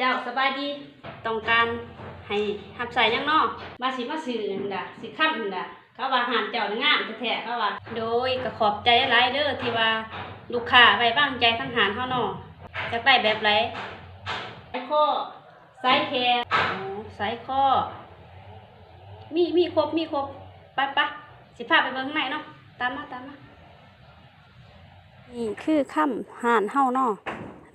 เจ้าสบายดีต้องการให้หับใส่ยังนอกมาสิมาซื้อนั่นล่ะสิค้ำนั่นล่ะเขาว่าอาหารเจ้านี่งามแท้ๆเขาว่า โดยก็ขอบใจหลายๆเด้อที่ว่าลูกค้าไว้วางใจทั้งหารเฮาเนาะจะได้แบบไรไอ้ข้อไซส์แคร์อ๋อไซส์ข้อมีมีครบมีครบไปไปสิพาไปเบิ่งข้างในเนาะตามมาตามมานี่คือค่ำหานเฮาเนาะ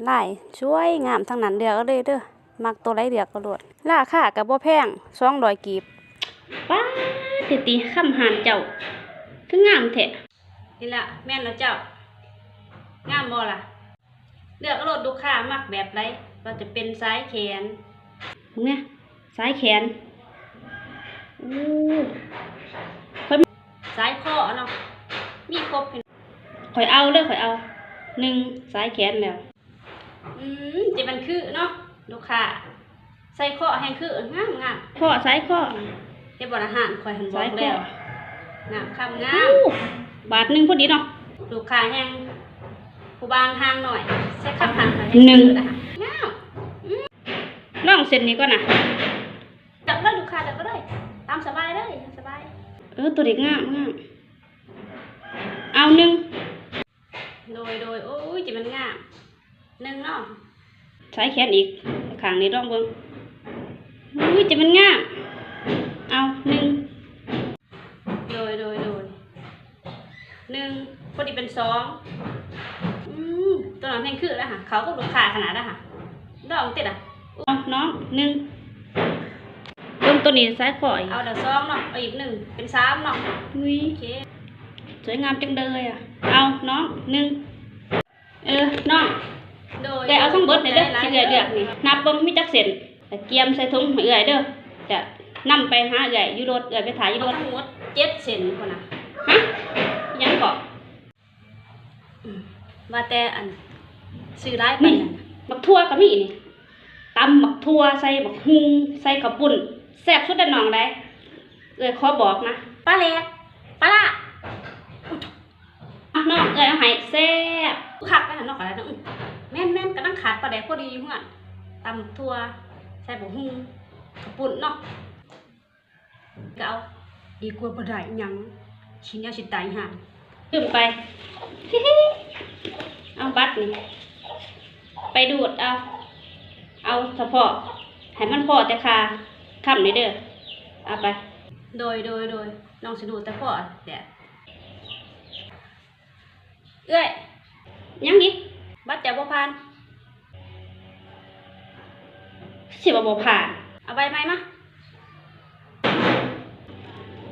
ลายช่วยงามทั้งนั้นเดียวก็เลยเด้อมักตัวไรเดียวก็โลดราคากับบ่แพง200กีบป้าดติติค่ำหานเจ้าคืองามแท้นี่ล่ะแม่นแล้วเจ้างามบ่ล่ะเลือกเอาโลดดูค่ามักแบบไรว่าจะเป็นสายแขนมึงเนี่ยสายแขนอู้ค่อยสายคอเนาะมีครบพี่ข่อยเอาเด้อข่อยเอาหนึ่งสายแขนแล้ว อืมจะมันคือเนาะลูกค้าใส่ข้อแห้งคืองามงามข้อสายข้อเฮ็ดบ่อาหารข่อยหันบอกแล้วงามคำงามบาทหนึงพอดีเนาะลูกค้าแห้งผู้บางทางหน่อยใช้คำทางหนึ่งงามอืมลองเส้นนี้ก่อนนะจับได้ลูกค้าจับก็ได้ตามสบายเลยสบายเออตัวเด็กงามงามเอาหนึ่งโดยโดยโอ้ยจิมันงาม หนึ่งเนาะใช้แขนอีกข้างนี้ร่องเบิ้งอุ้ยจิมันงามเอาหนึ่งโดยโดยโดยหนึ่งพอดีเป็นสองอืมตัวนั้นแพงคือแล้วค่ะเขาก็ลูกค้าขนาดแล้วค่ะดอกติดอะเอาน้องหนึ่งเริ่มตัวนี้ซ้ายขวาเอาเดี๋ยวสองเนาะเอาอีกหนึ่งเป็นสามเนาะอุ้ยโอเคสวยงามจังเลยอะเอาน้องหนึ่งเออน้อง แกเอาทั้งเบิดเลยเด้อที่เหลือเลือกนี่นับเบิ่งมีจักเส้นแต่เกียมใส่ถุงให้เอื่อยเด้อจะนํไปหาเอื่อยอยู่รถเอื่อยไปถ่ายอยู่รถทั้งหมดเจ็ดเส้นคนน่ะฮะยังเกาะอืมว่าแต่อันซื้อร้ายไปนั่นน่ะบักทั่วก็มีนี่ตำบักทั่วใส่บักฮุงใส่กระปุ่นแซ่บสุดในหนองได้เอ้ยขอบอกนะปลาแหลกปลาละอะน้องเอ้ยเอาให้แซ่บคักไปหันนอกอะไรน้อง แม่นแม่นกำลังขาดปลาแดกพอดีอยู่เพื่อนตำทั่วใส่บะฮุ่งกระปุ่นเนาะก็เอาดีกว่าบ่ได้หยังชิ้นยาชิ้นตายห่าขึ้นไปเอาบัตรนี่ไปดูดเอา เอาเฉพาะให้มันพอแต่คาคำนี้เด้อเอาไป โดยโดยโดยน้องสิดูดแต่พอแดดเอ้ยยังอีก บัตรเจ้าบ่ผ่านสิบ่บ่ผ่าน เอาใบไหมมา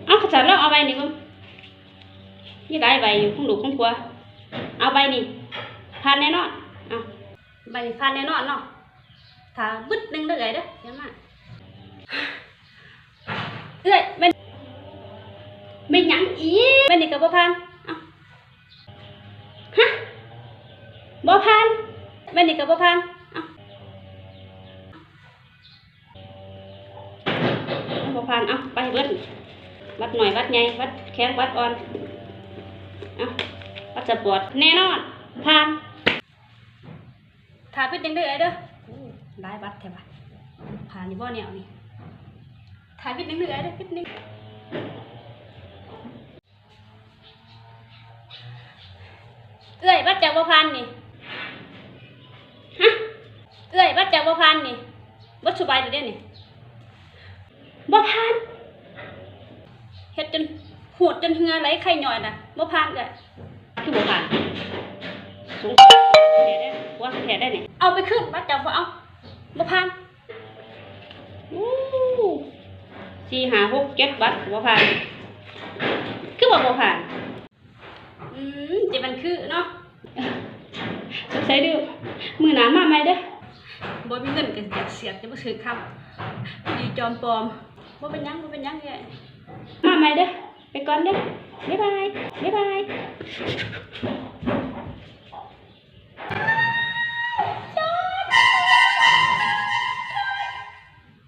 เอาขจัดแล้วเอาใบนี่มึงนี่ได้ใบอยู่ของลูกของผัว เอาใบนี่ผ่านแน่นอนเอาใบนี่ผ่านแน่นอนเนาะถ้าบึดนึงได้อเอ้ยเด้อเดี๋ยวมา บ่พันแม่นี่ก็บ่พันเอ้าบ่พันเอ้าไปเบิดวัดหน่อยวัดใหญ่วัดแข้งวัดอ่อนเอ้าวัดสปอร์ตแน่นอนผ่านถ่ายพิษยังได้ไอ้เด้ออู้ายวัดแท้บัดผ่านนี่บ่เนี่ยนี่ถ่ายพิษยังได้ไอ้เด้อพิษนึงเอ้ยบัดจากบ่พันนี่ เอ้ยบัดจากบ่พันนี่บัดสบายอยู่เด้นี่บ่พันเฮ็ดจนโหดจนเหงื่อไหลไข่ย่อยน่ะบ่พันเอ้ยคือบ่พันสูงแท้ได้หัวแท้ได้นี่เอาไปขึ้นบัดจากบ่เอาบ่พันอู้สี่ห้าหกเจ็ดบัดบ่พันคือบ่บ่พันอืมจะมันคือเนาะสงสัยดูมือหนามาไหมเด้อ บ่มีเงินกันอยากเสียกจะบ่ซื้อคำดีจอมปลอมบ่เป็นยังบ่เป็นยังแย่มาใหม่เด้อไปก่อนเด้อบ๊ายบายบ๊ายบาย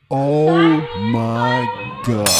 โอ้ my god.